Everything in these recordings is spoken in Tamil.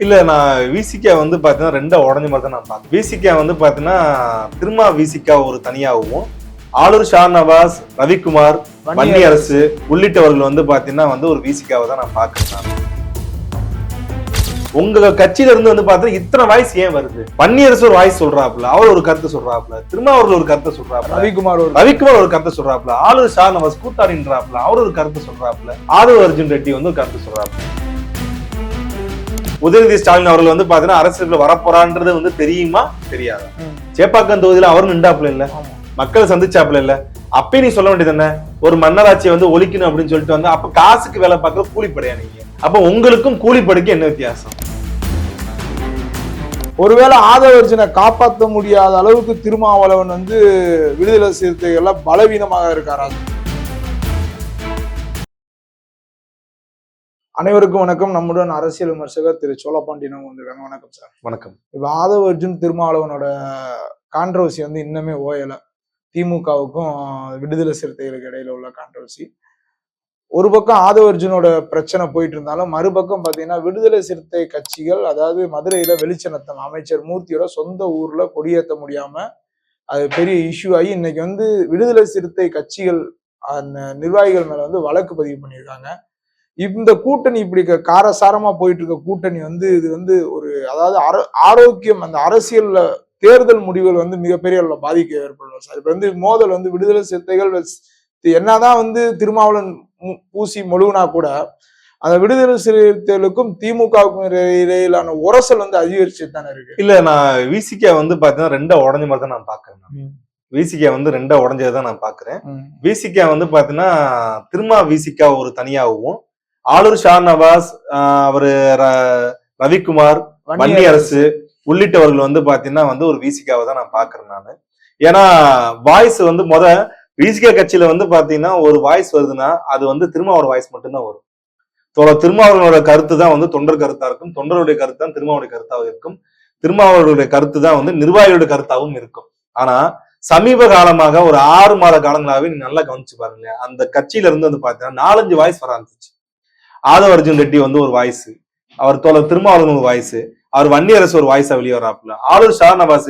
இல்ல நான் விசிகா வந்து பாத்தீங்கன்னா ரெண்டா உடஞ்ச மாதிரி தான் நான் பார்த்தேன் விசிகா வந்து பாத்தீங்கன்னா திருமா விசிகா ஒரு தனியாகவும் ஆளூர் ஷா நவாஸ் ரவிக்குமார் வன்னி அரசு உள்ளிட்டவர்கள் வந்து பாத்தீங்கன்னா வந்து ஒரு விசிகாவை தான் நான் பாக்குறேன். உங்க கட்சியில இருந்து வந்து பார்த்தா இத்தனை வாய்ஸ் ஏன் வருது? வன்னியரசு ஒரு வாய்ஸ் சொல்றாப்ல அவர் ஒரு கருத்து சொல்றாப்ல திருமாவர்கள் ஒரு கருத்து சொல்றாப்ல ரவிக்குமார் ஒரு ரவிக்குமார் ஒரு கருத்து சொல்றாப்ல ஆளூர் ஷா நவாஸ் கூத்தாடின்றாப்ல அவர் ஒரு கருத்து சொல்றாப்ல ஆதவ அர்ஜுன் ரெட்டி வந்து ஒரு கருத்து சொல்றாப்ல உதயநிதி ஸ்டாலின் அவர்கள் வந்து பாத்தீங்கன்னா அரசியலுக்குள்ள வரப்போறான்றது வந்து தெரியுமா? தெரியாதா. சேப்பாக்கம் தொகுதியில அவரும் நின்றாப்ல இல்ல. மக்களை சந்திச்சாப்ல இல்ல. அப்பயே நீ சொல்ல வேண்டியது என்ன? ஒரு மன்னராட்சியை வந்து ஒழிக்கணும் அப்படின்னு சொல்லிட்டு வந்து அப்ப காசுக்கு வேலை பார்க்கற கூலிப்படையா நீங்க? அப்ப உங்களுக்கும் கூலிப்படைக்கு என்ன வித்தியாசம்? ஒருவேளை ஆதவர்ஜனை காப்பாற்ற முடியாத அளவுக்கு திருமாவளவன் வந்து விடுதலை சிறுத்தைகள்ல பலவீனமாக இருக்காரா? அனைவருக்கும் வணக்கம். நம்முடன் அரசியல் விமர்சகர் திரு சோழபாண்டியனும் வந்திருக்காங்க. வணக்கம் சார். வணக்கம். இப்ப ஆதவ அர்ஜுன் திருமாவளவனோட கான்ட்ரவர்சி வந்து இன்னுமே ஓயல. திமுகவுக்கும் விடுதலை சிறுத்தைகளுக்கு இடையில உள்ள கான்ட்ரவர்சி ஒரு பக்கம் ஆதவ அர்ஜுனோட பிரச்சனை போயிட்டு இருந்தாலும் மறுபக்கம் பாத்தீங்கன்னா விடுதலை சிறுத்தை கட்சிகள் அதாவது மதுரையில வெளிச்சநத்தம் அமைச்சர் மூர்த்தியோட சொந்த ஊர்ல கொடியேற்ற முடியாம அது பெரிய இஷ்யூ ஆகி இன்னைக்கு வந்து விடுதலை சிறுத்தை கட்சிகள் அந்த நிர்வாகிகள் மேல வந்து வழக்கு பதிவு பண்ணியிருக்காங்க. இந்த கூட்டணி இப்படி காரசாரமா போயிட்டு இருக்க கூட்டணி வந்து இது வந்து ஒரு அதாவது ஆரோ- ஆரோக்கியம் அந்த அரசியல்ல தேர்தல் முடிவுகள் வந்து மிகப்பெரிய அளவுல பாதிக்க ஏற்படும் சார். இப்ப வந்து மோதல் வந்து விடுதலை சிறுத்தைகள் என்னதான் வந்து திருமாவளவன் மு- பூசி மொழுகுனா கூட அந்த விடுதலை சிறுத்தைகளுக்கும் திமுகவுக்கும் இடையிலான உரசல் வந்து அதிகரிச்சு தானே இருக்கு. இல்ல நான் விசிகா வந்து பாத்தீங்கன்னா ரெண்டா உடஞ்ச மாதிரி தான் நான் பாக்குறேன் விசிகா வந்து ரெண்டா உடஞ்சதை தான் நான் பாக்குறேன். விசிகா வந்து பாத்தீங்கன்னா திருமா விசிகா ஒரு தனியாகவும் ஆளூர் ஷா நவாஸ் அவரு ரவிக்குமார் வன்னி அரசு உள்ளிட்டவர்கள் வந்து பாத்தீங்கன்னா வந்து ஒரு விசிகாவை தான் நான் பாக்குறேன் நானு. ஏன்னா வாய்ஸ் வந்து முத விசிகா கட்சியில வந்து பாத்தீங்கன்னா ஒரு வாய்ஸ் வருதுன்னா அது வந்து திருமாவோட வாய்ஸ் மட்டும்தான் வரும். தோழர் திருமாவளவனோட கருத்து தான் வந்து தொண்டர் கருத்தா இருக்கும். தொண்டருடைய கருத்து தான் திருமாவுடைய கருத்தாக இருக்கும். திருமாவளவருடைய கருத்து தான் வந்து நிர்வாகிகளுடைய கருத்தாகவும் இருக்கும். ஆனா சமீப காலமாக ஒரு ஆறு மாத காலங்களாவே நீ நல்லா கவனிச்சு பாருங்க அந்த கட்சியில இருந்து வந்து பாத்தீங்கன்னா நாலஞ்சு வாய்ஸ் வர ஆரம்பிச்சு ஆதவ அர்ஜுன் ரெட்டி வந்து ஒரு வாய்ஸ் அவர் தோழர் திருமாவளவன் ஒரு வாய்ஸ் அவர் வன்னியரசு ஒரு வாய்ஸா வெளியே வராப்புல ஆளுநர் ஷா நவாஸ்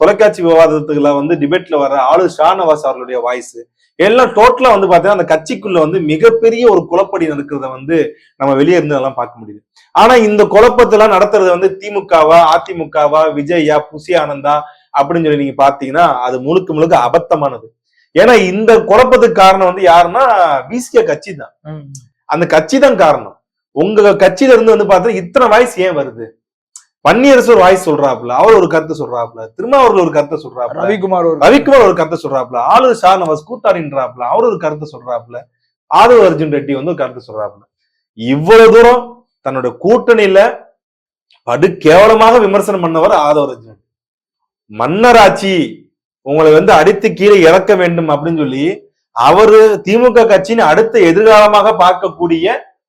தொலைக்காட்சி விவாதத்துக்குள்ள வந்து டிபேட்ல வர ஆளுநர் ஷா நவாஸ் அவர்களுடைய வாய்ஸ் எல்லாம் டோட்டலா வந்து பாத்தீங்கன்னா அந்த கட்சிக்குள்ள வந்து மிகப்பெரிய ஒரு குழப்படி நடக்கிறத வந்து நம்ம வெளியே இருந்து அதெல்லாம் பார்க்க முடியுது. ஆனா இந்த குழப்பத்தெல்லாம் நடத்துறது வந்து திமுகவா அதிமுகவா விஜயா புசி ஆனந்தா அப்படின்னு சொல்லி நீங்க பாத்தீங்கன்னா அது முழுக்க முழுக்க அபத்தமானது. ஏன்னா இந்த குழப்பத்துக்கு காரணம் வந்து யாருன்னா விசிக கட்சி தான். அந்த கட்சி தான் காரணம். உங்க கட்சியில இருந்து வந்து பார்த்தா இத்தனை வாய்ஸ் ஏன் வருது? வன்னியரசு ஒரு வாய்ஸ் சொல்றாப்புல அவர் ஒரு கருத்து சொல்றாப்புல திருமாவர்கள் ஒரு கருத்தை சொல்றாப்புல ரவிக்குமார் ஒரு ரவிக்குமார் ஒரு கருத்தை சொல்றாப்புல ஆளு ஷா நவாஸ் கூத்தாடின்றாப்புல அவர் ஒரு கருத்தை சொல்றாப்புல ஆதவ அர்ஜுன் ரெட்டி வந்து ஒரு கருத்து சொல்றாப்புல. இவ்வளவு தூரம் தன்னோட கூட்டணியில படு கேவலமாக விமர்சனம் பண்ணவர் ஆதவ அர்ஜுன் மன்னராட்சி உங்களை வந்து அடித்து கீழே இறக்க வேண்டும் அப்படின்னு சொல்லி அவரு திமுக கட்சியின் அடுத்த எதிர்காலமாக பார்க்கக்கூடிய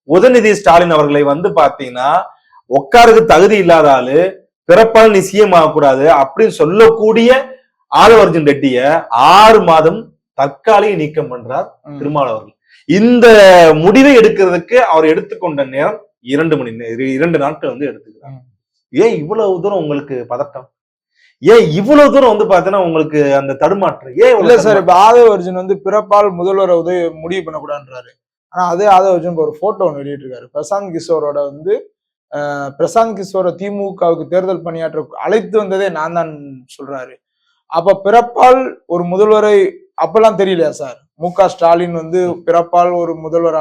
உதயநிதி ஸ்டாலின் அவர்களை வந்து பாத்தீங்கன்னா உட்காருக்கு தகுதி இல்லாத ஆளு பிறப்பால் நீ சிஎம் ஆகக்கூடாது அப்படின்னு சொல்லக்கூடிய ஆதவர்ஜுன் ரெட்டிய ஆறு மாதம் தற்காலிக நீக்கம் பண்றார். திருமாவளவர்கள் இந்த முடிவை எடுக்கிறதுக்கு அவர் எடுத்துக்கொண்ட நேரம் இரண்டு மணி நேரம் இரண்டு நாட்கள் வந்து எடுத்துக்கிறார் ம். ஏன் இவ்வளவு தூரம் உங்களுக்கு பதட்டம் ஏன் இவ்வளவு தூரம் வந்து பாத்தீங்கன்னா உங்களுக்கு அந்த தடுமாற்றம்? ஏன் இல்ல சார் இப்ப ஆதவ அர்ஜுன் வந்து பிறப்பால் முதல்வரை உதவி முடிவு பண்ணக்கூடாதுன்றாரு. ஆனா அதே ஆதவ அர்ஜுன் ஒரு போட்டோ ஒன்று வெளியிட்டிருக்காரு. பிரசாந்த் கிஷோரோட வந்து பிரசாந்த் கிஷோரை திமுகவுக்கு தேர்தல் பணியாற்ற அழைத்து வந்ததே நான் தான் சொல்றாரு. அப்ப பிறப்பால் ஒரு முதல்வரை அப்பெல்லாம் தெரியலையா சார்? மு க ஸ்டாலின் வந்து பிறப்பால் ஒரு முதல்வர்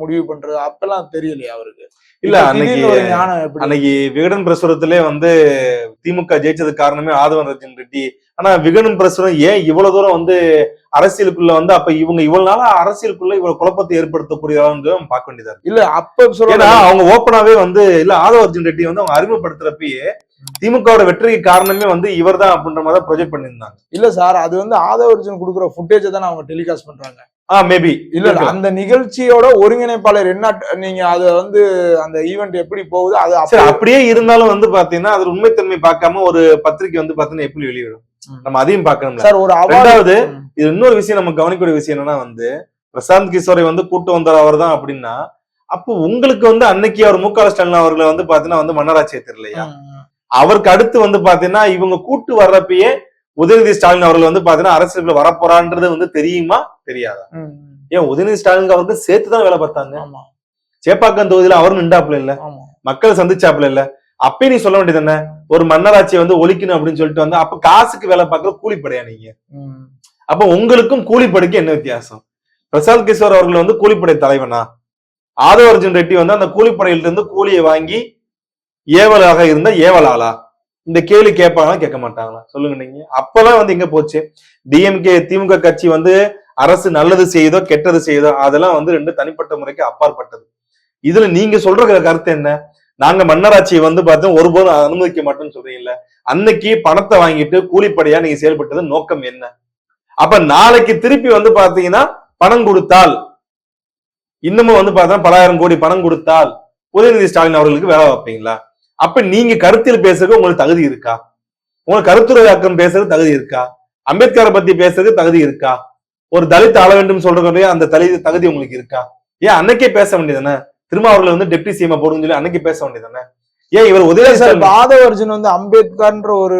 முடிவு பண்றது அப்பெல்லாம் தெரியலையா அவருக்கு? இல்ல அன்னைக்கு அன்னைக்கு விகடன் பிரசுரத்திலே வந்து திமுக ஜெயிச்சதுக்கு காரணமே ஆதவன் ரஜன் ரெட்டி. ஆனா விகடன் பிரசுரம் ஏன் இவ்வளவு தூரம் வந்து அரசியலுக்குள்ள வந்து அப்ப இவங்க இவ்வளவு நாளா அரசியலுக்குள்ள இவ்வளவு குழப்பத்தை ஏற்படுத்தக்கூடியவங்க பார்க்க வேண்டியதா இல்ல அப்ப சொல்ல அவங்க ஓப்பனாவே வந்து இல்ல ஆதவ அர்ஜுன் ரெட்டி வந்து அவங்க அறிமுகப்படுத்துறப்பயே திமுகவோட வெற்றிக்கு காரணமே வந்து இவர்தான் அப்படின்ற மாதிரி ப்ரொஜெக்ட் பண்ணியிருந்தாங்க. இல்ல சார் அது வந்து ஆதவ அர்ஜுன் கொடுக்குற ஃபுட்டேஜை தான் அவங்க டெலிகாஸ்ட் பண்றாங்க. ஆ மேபி இல்ல அந்த நிகழ்ச்சியோட ஒருங்கிணைப்பாளர் என்ன நீங்க அத வந்து அந்த ஈவெண்ட் எப்படி போகுது அது அப்படியே இருந்தாலும் வந்து பாத்தீங்கன்னா அது உண்மைத்தன்மை பார்க்காம ஒரு பத்திரிக்கை வந்து பாத்தீங்கன்னா எப்படி வெளியிடும். நம்ம அதையும் பார்க்கணும்ல. சார் ஒரு ம். இது இன்னொரு விஷயம் நம்ம கவனிக்கக்கூடிய விஷயம் என்னன்னா வந்து பிரசாந்த் கிஷோரை வந்து கூட்டு வந்தார் அவர் தான் அப்படின்னா அப்போ உங்களுக்கு வந்து அன்னைக்கு அவர் மு க ஸ்டாலின் அவர்களை வந்து பாத்தீங்கன்னா வந்து மன்னராட்சியை தெரியலையா. அவருக்கு அடுத்து வந்து பாத்தீங்கன்னா இவங்க கூட்டு வர்றப்பயே உதயநிதி ஸ்டாலின் அவர்கள் வந்து பாத்தீங்கன்னா அரசியலுக்குள்ள வரப்போறான்றது வந்து தெரியுமா? தெரியாதா. ஏன் உதயநிதி ஸ்டாலின் அவருக்கு சேர்த்து தான் வேலை பார்த்தாங்க? ஆமா. சேப்பாக்கம் தொகுதியில அவரும் நின்றாப்புல இல்ல. மக்கள் சந்திச்சாப்புல இல்ல. அப்பயே நீ சொல்ல வேண்டியது என்ன? ஒரு மன்னராட்சியை வந்து ஒழிக்கணும் அப்படின்னு சொல்லிட்டு வந்து அப்ப காசுக்கு வேலை பார்க்கற கூலிப்படையா நீங்க. அப்ப உங்களுக்கும் கூலிப்படைக்கு என்ன வித்தியாசம்? பிரசாந்த் கிஷோர் அவர்கள் வந்து கூலிப்படை தலைவனா? ஆதவ அர்ஜுன் ரெட்டி வந்து அந்த கூலிப்படையில இருந்து கூலியை வாங்கி ஏவலாக இருந்த ஏவலாளா? இந்த கேள்வி கேட்பாங்களா கேட்க மாட்டாங்களா? சொல்லுங்க நீங்க. அப்பெல்லாம் வந்து எங்க போச்சு? டிஎம்கே திமுக கட்சி வந்து அரசு நல்லது செய்யுதோ கெட்டது செய்யுதோ அதெல்லாம் வந்து ரெண்டு தனிப்பட்ட முறைக்கு அப்பாற்பட்டது. இதுல நீங்க சொல்ற கருத்து என்ன? நாங்க மன்னராட்சியை வந்து பார்த்தா ஒருபோதும் அனுமதிக்க மாட்டோம்னு சொல்றீங்கல்ல? அன்னைக்கு பணத்தை வாங்கிட்டு கூலிப்படையா நீங்க செயல்பட்டது நோக்கம் என்ன? அப்ப நாளைக்கு திருப்பி வந்து பாத்தீங்கன்னா பணம் கொடுத்தால் இன்னமும் வந்து பார்த்தா பலாயிரம் கோடி பணம் கொடுத்தால் உதயநிதி ஸ்டாலின் அவர்களுக்கு வேலை வைப்பீங்களா அப்ப நீங்க கருத்தில் பேசுறதுக்கு உங்களுக்கு தகுதி இருக்கா? உங்களுக்கு கருத்துரையாக்கம் பேசுறது தகுதி இருக்கா? அம்பேத்கரை பத்தி பேசுறதுக்கு தகுதி இருக்கா? ஒரு தலித் ஆள வேண்டும் சொல்றதுடைய அந்த தலி தகுதி உங்களுக்கு இருக்கா? ஏன் அன்னைக்கே பேச வேண்டியதானே திரும்ப அவர்களை வந்து டெப்டி சிஎம் போடுன்னு சொல்லி அன்னைக்கு பேச வேண்டியதானே ஏன் இவர் உதயநிதி சார் அர்ஜுன் வந்து அம்பேத்கர்ன்ற ஒரு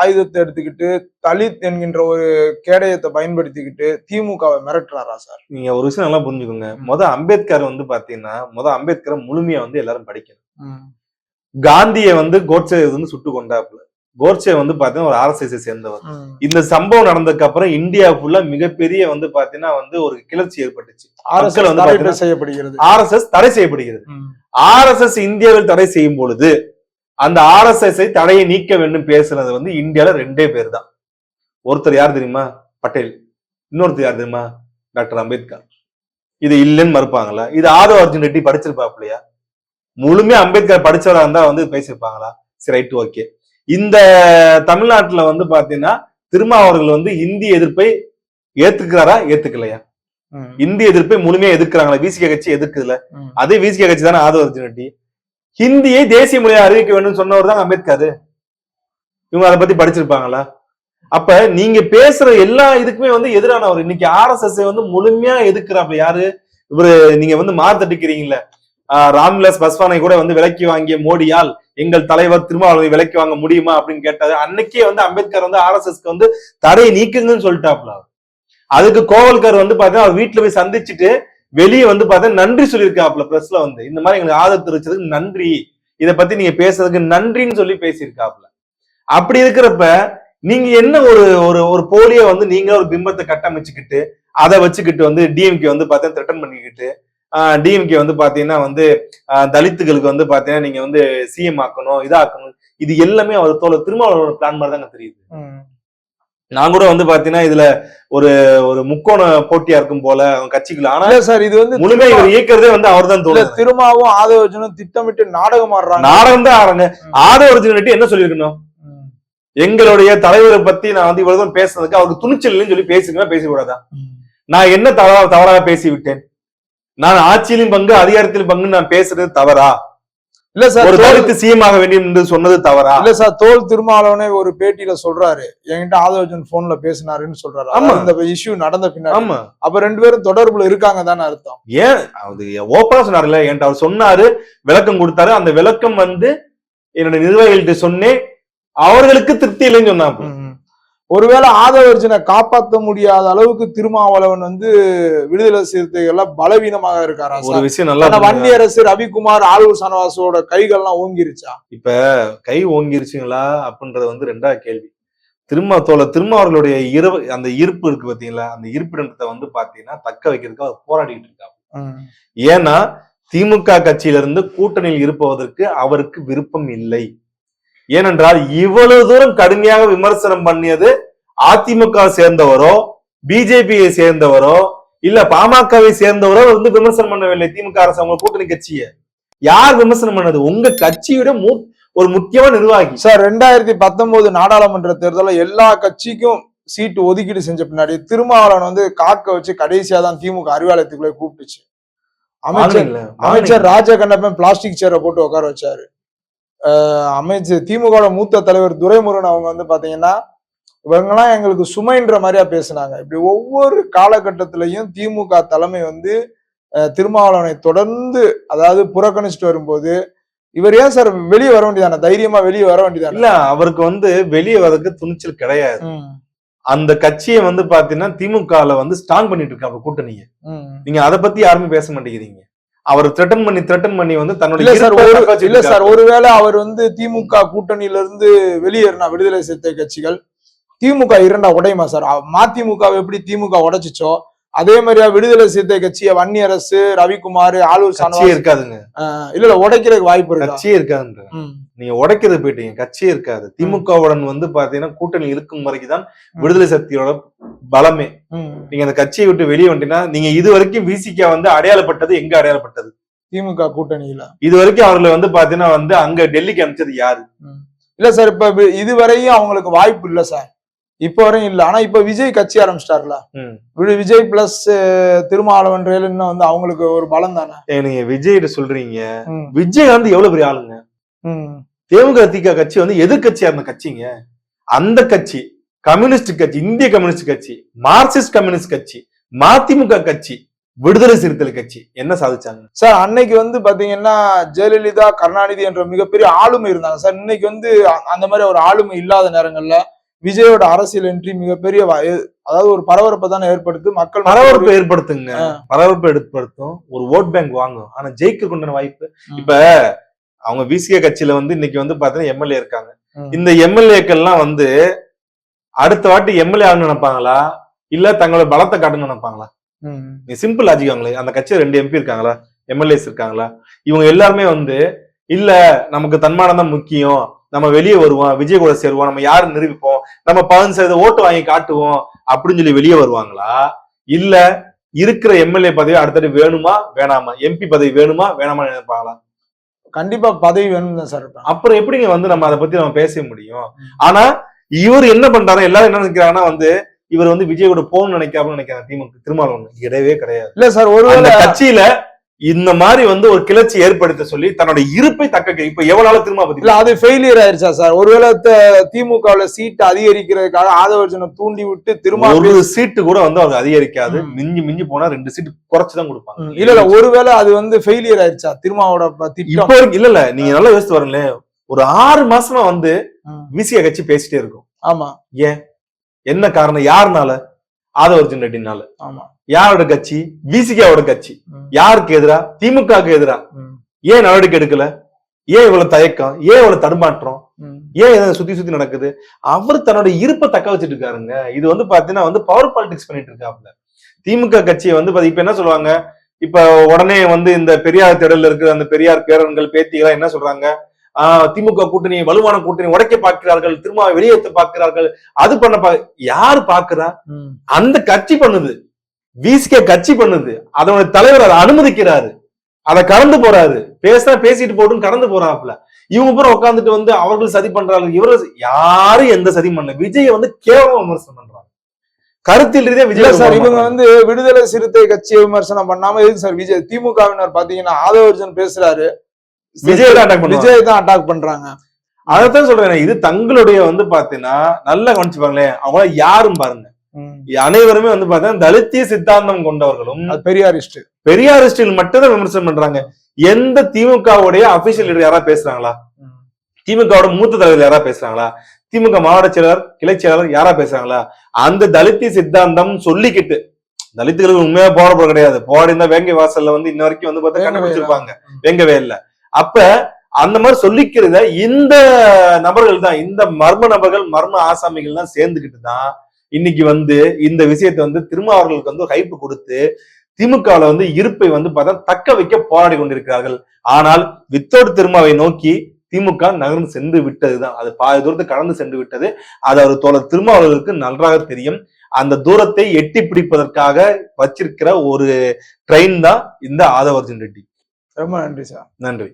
ஆயுதத்தை எடுத்துக்கிட்டு தலித் என்கின்ற ஒரு கேடயத்தை பயன்படுத்திக்கிட்டு திமுகவை மிரட்டுறாரா சார்? நீங்க ஒரு விஷயம் நல்லா புரிஞ்சுக்கோங்க. முத அம்பேத்கர் வந்து பாத்தீங்கன்னா முத அம்பேத்கரை முழுமையா வந்து எல்லாரும் படிக்கணும். காந்தியை வந்து கோட்சே வந்து சுட்டு கொண்டாப்புல. கோட்சே வந்து பாத்தீங்கன்னா ஒரு ஆர்எஸ்எஸ் சேர்ந்தவர். இந்த சம்பவம் நடந்ததுக்கு அப்புறம் இந்தியா ஃபுல்லா மிகப்பெரிய வந்து பாத்தீங்கன்னா வந்து ஒரு கிளர்ச்சி ஏற்பட்டுச்சு. வந்து பாத்தீங்கன்னா- செய்யப்படுகிறது. ஆர்எஸ்எஸ் தடை செய்யப்படுகிறது. ஆர்எஸ்எஸ் இந்தியாவில் தடை செய்யும் பொழுது அந்த ஆர்எஸ்எஸ் ஐ தடையை நீக்க வேண்டும் பேசுறது வந்து இந்தியால ரெண்டே பேர் தான் ஒருத்தர் யார் தெரியுமா? பட்டேல். இன்னொருத்தர் யார் தெரியுமா? டாக்டர் அம்பேத்கர். இது இல்லைன்னு மறுப்பாங்களா? இது ஆதவ அர்ஜுன் ரெட்டி படிச்சிருப்பாப்லையா? முழுமையா அம்பேத்கர் படிச்சவரா இருந்தா வந்து பேசியிருப்பாங்களா சரி ரைட் ஓகே. இந்த தமிழ்நாட்டுல வந்து பாத்தீங்கன்னா திருமாவர்கள் வந்து இந்தி எதிர்ப்பை ஏத்துக்கிறாரா ஏத்துக்கலையா? இந்தி எதிர்ப்பை முழுமையா எதிர்க்கிறாங்களா? விசிக கட்சி எதிர்க்குதுல. அதே விசிக கட்சி தானே அர்ஜுன் ரெட்டி. ஹிந்தியை தேசிய மொழியை அறிவிக்க வேண்டும் சொன்னவர் தான் அம்பேத்கர். இவங்க அதை பத்தி படிச்சிருப்பாங்களா? அப்ப நீங்க பேசுற எல்லா இதுக்குமே வந்து எதிரானவர். இன்னைக்கு ஆர்எஸ்எஸ் வந்து முழுமையா எதிர்க்கிறாப்ல யாரு? இவரு நீங்க வந்து மார்த்தட்டிக்கிறீங்கல்ல ஆஹ் ராம்விலாஸ் பஸ்வானை கூட வந்து விலக்கி வாங்கிய மோடியால் எங்கள் தலைவர் திருமாவளவை விலக்கி வாங்க முடியுமா அப்படின்னு கேட்டாரு. அன்னைக்கே வந்து அம்பேத்கர் வந்து ஆர்எஸ்எஸ்க்கு வந்து தடை நீக்குங்கன்னு சொல்லிட்டாப்ல அதுக்கு கோவல்கர் வந்து பாத்தீங்கன்னா அவர் வீட்டுல போய் சந்திச்சுட்டு வெளியே வந்து பார்த்தா நன்றி சொல்லியிருக்காப்ல பிரஸ்ல வந்து. இந்த மாதிரி எங்களுக்கு ஆதரவு தெரிவிச்சதுக்கு நன்றி. இதை பத்தி நீங்க பேசுறதுக்கு நன்றின்னு சொல்லி பேசியிருக்காப்ல அப்படி இருக்கிறப்ப நீங்க என்ன ஒரு ஒரு ஒரு போலிய வந்து நீங்க ஒரு பிம்பத்தை கட்டமைச்சுக்கிட்டு அதை வச்சுக்கிட்டு வந்து டிஎம்கே வந்து பார்த்தா த்ரெட்டன் பண்ணிக்கிட்டு டிஎம்கே வந்து பாத்தீங்கன்னா வந்து தலித்துகளுக்கு வந்து பாத்தீங்கன்னா நீங்க வந்து சிஎம் ஆக்கணும் இதாக்கணும் இது எல்லாமே அவர் தோல திருமாவளவனோட பிளான் மாதிரி தாங்க தெரியுது. நான் கூட வந்து பாத்தீங்கன்னா இதுல ஒரு ஒரு முக்கோண போட்டியா இருக்கும் போல அவங்க கட்சிக்குள்ள. ஆனா சார் இது வந்து முழுமை இவர் இயக்கிறதே வந்து அவர் தான் தோணுது திருமாவும் ஆதவ அர்ஜுனும் திட்டமிட்டு நாடகம் ஆடுறாங்க. நாடகம் தான் ஆடுங்க ஆதவ ஒரிஜினலிட்டி என்ன சொல்லியிருக்கணும். எங்களுடைய தலைவரை பத்தி நான் வந்து இவ்வளவு தூரம் பேசுனதுக்கு அவருக்கு துணிச்சல் இல்லைன்னு சொல்லி பேசுங்க பேசக்கூடாதா? நான் என்ன தவறா தவறாக பேசி விட்டேன் நான் ஆட்சியிலும் பங்கு அதிகாரத்திலும் பங்கு நான் பேசுறது தவறா? இல்ல சார் ஒரு தோல் தலித்து சிஎம் ஆக வேண்டும் என்று சொன்னது தவறா? இல்ல சார் தோல் திருமாவளவனே ஒரு பேட்டியில சொல்றாரு. என்கிட்ட ஆதவ அர்ஜுன் போன்ல பேசினாருன்னு சொல்றாரு. ஆமா. இந்த இஷ்யூ நடந்த பின்னாடி. ஆமா. அப்ப ரெண்டு பேரும் தொடர்புல இருக்காங்க தானே அர்த்தம். ஏன்? அது ஓப்பனா சொன்னார்ல என்கிட்ட அவர் சொன்னாரு விளக்கம் கொடுத்தாரு. அந்த விளக்கம் வந்து என்னோட நிர்வாகிகள்கிட்ட சொன்னேன். அவர்களுக்கு திருப்தி இல்லைன்னு சொன்னாங்க ஒருவேளை ஆதவ அர்ஜுனை காப்பாத்த முடியாத அளவுக்கு திருமாவளவன் வந்து விடுதலை சிறுத்தைகள்ல பலவீனமாக இருக்காரா ஒரு விஷயம் நல்லா. வன்னியரசு ரவிக்குமார் ஆளூர் சனவாசோட கைகள்லாம் ஓங்கிருச்சா? கை ஓங்கிருச்சுங்களா அப்படின்றது வந்து ரெண்டாவது கேள்வி. திரும்ப தோல திரும்ப அவர்களுடைய இரவு அந்த ஈர்ப்பு இருக்கு பாத்தீங்களா? அந்த இருப்பிடத்தை வந்து பாத்தீங்கன்னா தக்க வைக்கிறதுக்கு அவர் போராடிட்டு இருக்காங்க ஏன்னா திமுக கட்சியிலிருந்து கூட்டணியில் இருப்பதற்கு அவருக்கு விருப்பம் இல்லை. ஏனென்றால் இவ்வளவு தூரம் கடுமையாக விமர்சனம் பண்ணியது அதிமுக சேர்ந்தவரோ பிஜேபியை சேர்ந்தவரோ இல்ல பாமகவை சேர்ந்தவரோ வந்து விமர்சனம் பண்ணவில்லை திமுக அரசு அவங்க கூட்டணி கட்சியை. யார் விமர்சனம் பண்ணது? உங்க கட்சியோட மூ ஒரு முக்கியமான நிர்வாகி. சார் ரெண்டாயிரத்தி பத்தொன்பது நாடாளுமன்ற தேர்தலில் எல்லா கட்சிக்கும் சீட்டு ஒதுக்கீடு செஞ்ச பின்னாடி திருமாவளவன் வந்து காக்க வச்சு கடைசியா தான் திமுக அறிவாலயத்துக்குள்ளே கூப்பிட்டுச்சு. அமைச்சர்? அமைச்சர் ராஜ கண்ணப்பன் பிளாஸ்டிக் சேரை போட்டு உட்கார வச்சாரு. அமைச்சர் திமுக மூத்த தலைவர் துரைமுருகன் அவங்க வந்து பாத்தீங்கன்னா இவங்கெல்லாம் எங்களுக்கு சுமைன்ற மாதிரியா பேசுனாங்க. இப்படி ஒவ்வொரு காலகட்டத்திலையும் திமுக தலைமை வந்து திருமாவளவனை தொடர்ந்து அதாவது புறக்கணிச்சுட்டு வரும்போது இவர் ஏன் சார் வெளியே வர வேண்டியதானே? தைரியமா வெளியே வர வேண்டியதானே? இல்ல அவருக்கு வந்து வெளியே வரதுக்கு துணிச்சல் கிடையாது. அந்த கட்சியை வந்து பாத்தீங்கன்னா திமுகல வந்து ஸ்ட்ராங் பண்ணிட்டு இருக்காங்க கூட்டணியை. நீங்க அதை பத்தி யாருமே பேச மாட்டேங்கிறீங்க. அவர் த்ரெட்டன் பண்ணி த்ரெட்டன் பண்ணி வந்து தன்னுடைய இல்ல சார் இல்ல. ஒருவேளை அவர் வந்து திமுக கூட்டணியில இருந்து வெளியேறினா விடுதலை சிறுத்தை கட்சிகள் திமுக இரண்டா உடையுமா சார் மதிமுகவை எப்படி திமுக உடைச்சிச்சோ அதே மாதிரியா விடுதலை சிறுத்தை கட்சியை வன்னி அரசு ரவிக்குமார் கட்சியே சானவாஸ் இருக்காதுங்க. இல்ல இல்ல உடைக்கிறதுக்கு வாய்ப்பு இருக்கா? கட்சியே இருக்காதுன்ற ம், நீங்க உடைக்கிறது போயிட்டீங்க கட்சியே இருக்காது. திமுகவுடன் வந்து பாத்தீங்கன்னா கூட்டணி இருக்கும் வரைக்கும் விடுதலை சக்தியோட பலமே. நீங்க அந்த கட்சியை விட்டு வெளியே வந்துட்டீங்கன்னா நீங்க இது வரைக்கும் விசிகா வந்து அடையாளப்பட்டது எங்க அடையாளப்பட்டது? திமுக கூட்டணியில. இது வரைக்கும் அவர்களை வந்து பாத்தீங்கன்னா வந்து அங்க டெல்லிக்கு அனுப்பிச்சது யாரு. இல்ல சார் இப்ப இதுவரையும் அவங்களுக்கு வாய்ப்பு இல்ல சார். இப்ப வரையும் இல்ல. ஆனா இப்ப விஜய் கட்சி ஆரம்பிச்சிட்டார்ல. விஜய் பிளஸ் திருமாவளவன் ரேலுன்னு வந்து அவங்களுக்கு ஒரு பலம் தானே? நீங்க விஜய் சொல்றீங்க. விஜய் வந்து எவ்வளவு பெரிய ஆளுங்க? ம், தேமுக திக கட்சி வந்து எதிர்கட்சியா இருந்த கட்சிங்க? அந்த கட்சி கம்யூனிஸ்ட் கட்சி இந்திய கம்யூனிஸ்ட் கட்சி மார்க்சிஸ்ட் கம்யூனிஸ்ட் கட்சி மதிமுக கட்சி விடுதலை சிறுத்தைகள் கட்சி என்ன சாதிச்சாங்க? சார் அன்னைக்கு வந்து பாத்தீங்கன்னா ஜெயலலிதா கருணாநிதி என்ற மிகப்பெரிய ஆளுமை இருந்தாங்க. சார் இன்னைக்கு வந்து அந்த மாதிரி ஒரு ஆளுமை இல்லாத நேரங்கள்ல விஜயோட அரசியல் என்ட்ரி மிகப்பெரிய அதாவது ஒரு பரபரப்பை தானே ஏற்படுத்து மக்கள் பரபரப்பு ஏற்படுத்துங்க. பரபரப்பு ஏற்படுத்தும். ஒரு ஓட் பேங்க் வாங்கும். ஆனா ஜெயிக்க கொண்டான வாய்ப்பு. இப்ப அவங்க விசிக கட்சியில வந்து இன்னைக்கு வந்து பாத்தீங்கன்னா எம்எல்ஏ இருக்காங்க. இந்த எம்எல்ஏக்கள்லாம் வந்து அடுத்த வாட்டி எம்எல்ஏ ஆகணும்னு நினைப்பாங்களா? இல்ல தங்களோட பலத்தை காட்டணும்னு நினைப்பாங்களா? நீ சிம்பிள் லாஜிக் அவங்களே அந்த கட்சியில ரெண்டு எம்பி இருக்காங்களா? எம்எல்ஏஸ் இருக்காங்களா? இவங்க எல்லாருமே வந்து இல்ல நமக்கு தன்மானம் தான் முக்கியம். நம்ம வெளியே வருவோம் விஜய் கூட சேருவோம் நம்ம யாரு நிரூபிப்போம் நம்ம பதினஞ்சு சதவீத ஓட்டு வாங்கி காட்டுவோம் அப்படின்னு சொல்லி வெளியே வருவாங்களா? இல்ல இருக்கிற எம்எல்ஏ பதவி அடுத்தது வேணுமா வேணாமா? எம்பி பதவி வேணுமா வேணாமா நினைப்பாங்களா? கண்டிப்பா பதவி வேணும் தான் சார் அப்புறம் எப்படிங்க வந்து நம்ம அதை பத்தி நம்ம பேச முடியும். ஆனா இவர் என்ன பண்றாரு எல்லாரும் என்ன நினைக்கிறாங்கன்னா வந்து இவர் வந்து விஜய் கூட போகணும்னு நினைக்காம நினைக்கிறாங்க திமுக திருமாவளவன் கிடையவே கிடையாது. இல்ல சார் ஒருவேளை கட்சியில இந்த மாதிரி வந்து ஒரு கிளர்ச்சி ஏற்படுத்த சொல்லி தன்னோட இருப்பை தக்க இப்ப எவ்வளவு நாள் திரும்ப பத்தி இல்ல அது ஃபெயிலியர் ஆயிருச்சா சார் ஒருவேளை திமுகவுல சீட் அதிகரிக்கிறதுக்காக ஆதவர்ஜனை தூண்டி விட்டு திரும்ப ஒரு சீட்டு கூட வந்து அவங்க அதிகரிக்காது. மிஞ்சி மிஞ்சி போனா ரெண்டு சீட்டு குறைச்சுதான் கொடுப்பாங்க. இல்ல இல்ல ஒருவேளை அது வந்து ஃபெயிலியர் ஆயிருச்சா? திருமாவோட இப்போ இல்ல இல்ல நீங்க நல்லா யோசிச்சு வரல ஒரு ஆறு மாசமா வந்து விசிய கட்சி பேசிட்டே இருக்கும். ஆமா. என்ன காரணம்? யாருனால? ஆதவர்ஜன் ரெட்டினால ஆமா. யாரோட கட்சி? விசிகாவோட கட்சி. யாருக்கு எதிரா? திமுகவுக்கு எதிரா? ஏன் நடவடிக்கை எடுக்கல? ஏன் இவ்வளவு தயக்கம்? ஏன் இவ்வளவு தடுமாற்றம். ஏன் இதை சுத்தி சுத்தி நடக்குது? அவர் தன்னோட இருப்பை தக்க வச்சுட்டு இருக்காருங்க. இது வந்து பாத்தீங்கன்னா வந்து பவர் பாலிடிக்ஸ் பண்ணிட்டு இருக்காப்ல திமுக கட்சியை வந்து இப்ப என்ன சொல்லுவாங்க? இப்ப உடனே வந்து இந்த பெரியார் திடல்ல இருக்கிற அந்த பெரியார் பேரன்கள் பேத்திகளா என்ன சொல்றாங்க? திமுக கூட்டணி வலுவான கூட்டணி உடைக்க பார்க்கிறார்கள் திரும்ப வெளியேற்ற பார்க்கிறார்கள். அது பண்ண யாரு பாக்குறா. அந்த கட்சி பண்ணுது. விசிக கட்சி பண்ணுது. அதோட தலைவர் அதை அனுமதிக்கிறாரு. அதை கடந்து போறாரு. பேசினா பேசிட்டு போட்டுன்னு கடந்து போறாப்புல. இவங்க பூரா உட்காந்துட்டு வந்து அவர்கள் சதி பண்றாங்க இவர்கள் யாரும் எந்த சதி பண்ணல. விஜய வந்து கேவலம் விமர்சனம் பண்றாங்க. கருத்தில் ரீதியா விஜய் சார் இவங்க வந்து விடுதலை சிறுத்தை கட்சியை விமர்சனம் பண்ணாம எதுக்கு சார் விஜய் திமுகவினர் பாத்தீங்கன்னா ஆதவர்ஜன் பேசுறாரு. விஜய் தான் அட்டாக் விஜய் தான் அட்டாக் பண்றாங்க. அதைத்தான் சொல்றேன் இது தங்களுடைய வந்து பாத்தீங்கன்னா நல்லா கவனிச்சுப்பாங்களேன் அவங்க யாரும் பாருங்க. அனைவருமே வந்து பாத்தீங்கன்னா தலித்திய சித்தாந்தம் கொண்டவர்களும் பெரியாரிஸ்ட் பெரியாரிஸ்டில் மட்டும் தான் விமர்சனம் பண்றாங்க. எந்த திமுகவுடைய அபிஷியல் லீடர் யாரா பேசுறாங்களா? திமுகவோட மூத்த தலைவர் யாரா பேசுறாங்களா? திமுக மாவட்ட செயலர் கிளை செயலர் யாரா பேசுறாங்களா? அந்த தலித்திய சித்தாந்தம் சொல்லிக்கிட்டு தலித்துகளுக்கு உண்மையா போராட கிடையாது. போராடி இருந்தா வேங்கை வாசல்ல வந்து இன்ன வரைக்கும் வந்து பார்த்தா கண்டுபிடிச்சிருப்பாங்க. வேங்கவே இல்ல. அப்ப அந்த மாதிரி சொல்லிக்கிறத இந்த நபர்கள் தான் இந்த மர்ம நபர்கள் மர்ம ஆசாமிகள் தான் சேர்ந்துக்கிட்டு தான் இன்னைக்கு வந்து இந்த விஷயத்தை வந்து திருமாவர்களுக்கு வந்து ஹைப்பு கொடுத்து திமுகவுல வந்து இருப்பை வந்து பார்த்தா தக்க வைக்க போராடி கொண்டிருக்கிறார்கள். ஆனால் வித்தோடு திருமாவை நோக்கி திமுக நகர்ந்து சென்று விட்டதுதான். அது பாதி தூரத்தை கடந்து சென்று விட்டது. அது அவர் தோழர் திருமாவளவர்களுக்கு நன்றாக தெரியும். அந்த தூரத்தை எட்டி பிடிப்பதற்காக வச்சிருக்கிற ஒரு ட்ரெயின் தான் இந்த ஆதவர்ஜன் ரெட்டி. ரொம்ப நன்றி சார். நன்றி.